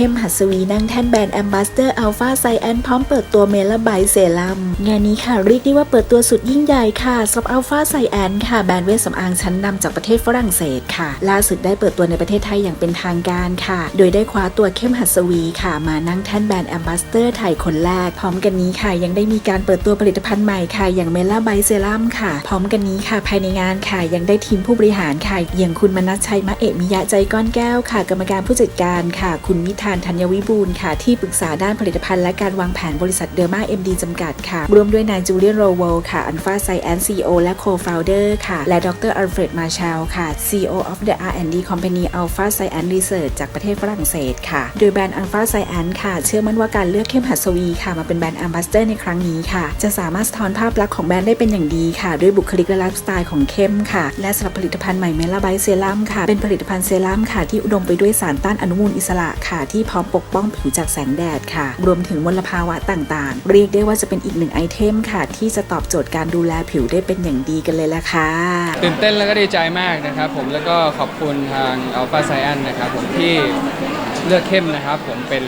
เข้มหัสวีนั่งแท่นแบรนด์แอมบาสเดอร์อัลฟาไซแอนพร้อมเปิดตัวเมลไบเซรัมงานนี้ค่ะเรียกได้ว่าเปิดตัวสุดยิ่งใหญ่ค่ะสำหรับอัลฟาไซแอนค่ะแบรนด์เวชสำอางชั้นนำจากประเทศฝรั่งเศสค่ะ ล่าสุดได้เปิดตัวในประเทศไทยอย่างเป็นทางการค่ะ โดยได้คว้าตัวเข้มหัสวีค่ะ มานั่งแท่นแบรนด์แอมบาสเดอร์ไทยคนแรก พร้อมกันนี้ค่ะ ยังได้มีการเปิดตัวผลิตภัณฑ์ใหม่ค่ะ อย่างเมลไบเซรัมค่ะ พร้อมกันนี้ค่ะ ภายในงานค่ะ ยังได้ทีมผู้บริหารค่ะ อย่างคุณมนัสชัยมะเอะมิยะใจก้อนแก้วค่ะ กรรมการผู้จัดการค่ะ คุณมิธานธัญวิบูลย์ค่ะ ที่ปรึกษาด้านผลิตภัณฑ์และการวางแผนบริษัทเดอร์มาเอ็มดีจำกัดค่ะรวมด้วยนายจูเลียนโรโวลค่ะอันฟาไซแอนซีโอและโคฟาวเดอร์ค่ะ และดรอัลเฟรดมาชาลค่ะ CEO of the R&D Company Alpha Science Research จากประเทศฝรั่งเศสค่ะ โดยแบรนด์ Alpha Science ค่ะ เชื่อมั่นว่าการเลือกเข้มหัสวีค่ะ มาเป็นแบรนด์ Ambassador ในครั้งนี้ค่ะ จะสามารถสะท้อนภาพลักษณ์ของแบรนด์ได้เป็นอย่างดีค่ะ ด้วยบุคลิกและไลฟ์สไตล์ของเข้มค่ะ และสำหรับผลิตภัณฑ์ใหม่เมลาไบเซรั่มค่ะ เป็นผลิตภัณฑ์เซรั่มค่ะที่อุดมไปด้วยสารต้านอนุมูลอิสระค่ะที่ที่พร้อมปกป้องผิวจากแสงแดดค่ะ รวมถึงมลภาวะต่างๆ เรียกได้ว่าจะเป็นอีกหนึ่งไอเทมค่ะ ที่จะตอบโจทย์การดูแลผิวได้เป็นอย่างดีกันเลยละค่ะตื่นเต้นแล้วก็ดีใจมากนะครับผมแล้วก็ขอบคุณทาง Alpha Science นะครับผมที่เลือกเข้มนะครับผมเป็น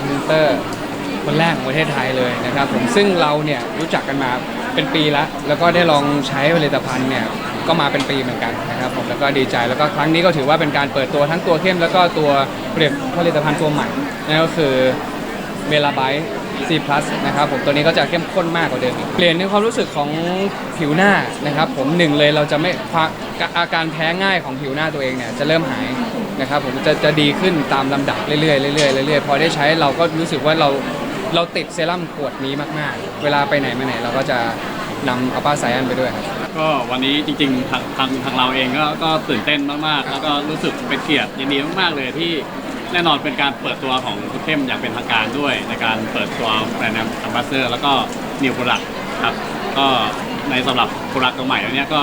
พรีเซนเตอร์คนแรกของประเทศไทยเลยนะครับผมซึ่งเราเนี่ยรู้จักกันมาเป็นปีแล้วแล้วก็ได้ลองใช้ผลิตภัณฑ์เนี่ย ก็มาเป็นปีเหมือนกันนะครับผมแล้วก็ดีใจแล้วก็ครั้งนี้ก็ถือว่าเป็นการเปิดตัวทั้งตัวเข้มแล้วก็ตัวผลิตผลิตภัณฑ์ตัวใหม่นั่นก็คือเมลาไบต์ C+ นะครับผมตัวนี้ก็จะเข้มข้นมากกว่าเดิมเปลี่ยนในความรู้สึกของผิวหน้านะครับผมหนึ่งเลยเราจะไม่อาการแพ้ง่ายของผิวหน้าตัวเองเนี่ยจะเริ่มหายนะครับผมจะจะดีขึ้นตามลำดับเรื่อยๆเรื่อยๆเรื่อยๆพอได้ใช้เราก็รู้สึกว่าเราเราติดเซรั่มขวดนี้มากๆ เวลาไปไหนมาไหนเราก็จะ นำอัลปาไซแอนไปด้วยครับ ก็วันนี้จริงๆทางทางทางเราเองก็ก็ตื่นเต้นมากๆ แล้วก็รู้สึกเป็นเกียรติยินดีมากๆเลยที่แน่นอนเป็นการเปิดตัวของเข้มอย่างเป็นทางการด้วย ในการเปิดตัวแบรนด์แอมบาสเซอร์ แล้วก็นิวโปรดักครับก็ในสำหรับโปรดักตัวใหม่แล้วเนี้ยก็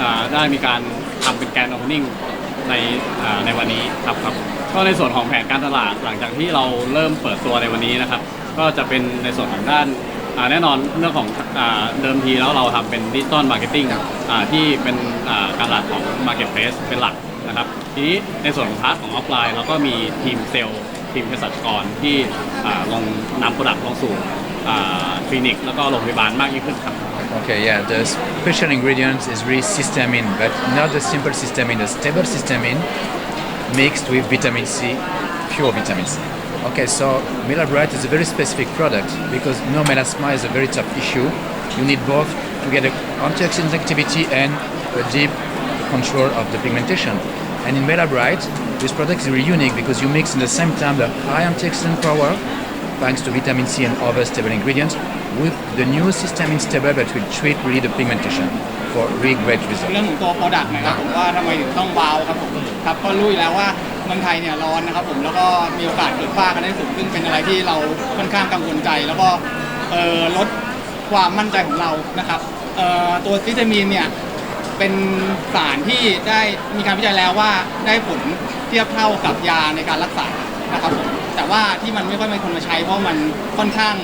อ่าได้มีการทำเป็นแกนโอเพนนิ่งในอ่าในวันนี้ครับครับก็ในส่วนของแผนการตลาดหลังจากที่เราเริ่มเปิดตัวในวันนี้นะครับ ก็จะเป็นในส่วนของด้าน อ่าแน่นอนเรื่องของอาเดิมทีแล้วเราทำเป็นดิจิตอลมาร์เก็ตติ้งที่เป็นอ่าการตลาดของ Marketplace เป็นหลักนะครับทีนี้ในส่วนของพาร์ทของออฟไลน์เราก็มีทีมเซลล์ทีมเภสัชกรที่อ่าลงนำโปรดักต์ลงสู่อ่าคลินิก แล้วก็โรงพยาบาลมากยิ่งขึ้นครับ Okay, yeah, the special ingredients is really cysteamine, but not the simple cysteamine, the stable cysteamine mixed with vitamin C, pure vitamin C. Okay, so Melabrite is a very specific product because no melasma is a very tough issue. You need both to get an antioxidant activity and a deep control of the pigmentation. And in Melabrite, this product is really unique because you mix in the same time the high antioxidant power thanks to vitamin C and other stable ingredients, with the new cysteamine stable that will treat really the pigmentation for really great results. เรื่องของตัวโปรดักต์นะครับผมว่าทำไมถึงต้องว้าวครับผมครับก็รู้อยู่แล้วว่า เมืองไทยเนี่ยร้อนนะครับผมแล้วก็มีโอกาสเกิดฝ้ากันได้สูงซึ่งเป็นอะไรที่เราค่อนข้างกังวลใจ แล้วก็เอ่อลดความมั่นใจของเรานะครับเอ่อตัวซิตามีนเนี่ยเป็นสารที่ได้มีการวิจัยแล้วว่าได้ผลเทียบเท่ากับยาในการรักษานะครับผมแต่ว่าที่มันไม่ค่อยมีคนมาใช้เพราะมันค่อนข้าง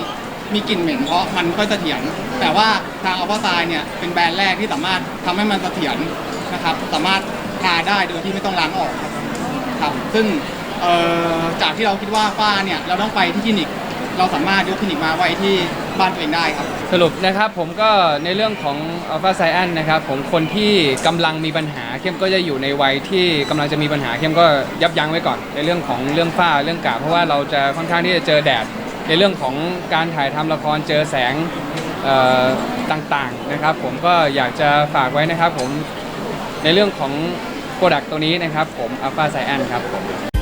มีกลิ่นเหม็นเพราะมันค่อยเสถียรแต่ว่าทางอัลฟาไซเนี่ยเป็นแบรนด์แรกที่สามารถทำให้มันเสถียรนะครับ สามารถทาได้โดยที่ไม่ต้องล้างออกครับ ครับซึ่งเอ่อจากที่เราคิดว่าฝ้าเนี่ยเราต้องไปที่คลินิก เราสามารถยกคลินิกมาไว้ที่บ้านตัวเองได้ครับ สรุปนะครับผมก็ในเรื่องของ Alpha s c i e n นะครับผมคนที่กำลังมีปัญหาเข้มก็จะอยู่ในวัยที่กำลังจะมีปัญหาเข้มก็ยับยั้งไว้ก่อน ในเรื่องของเรื่องฝ้าเรื่องกาเพราะว่าเราจะค่อนข้างที่จะเจอแดด ในเรื่องของการถ่ายทำละครเจอแสงเอ่อต่างๆนะครับ ผมก็อยากจะฝากไว้นะครับผมในเรื่องของ โปรดักต์ตัวนี้นะครับผมอัลฟาไซแอนครับผม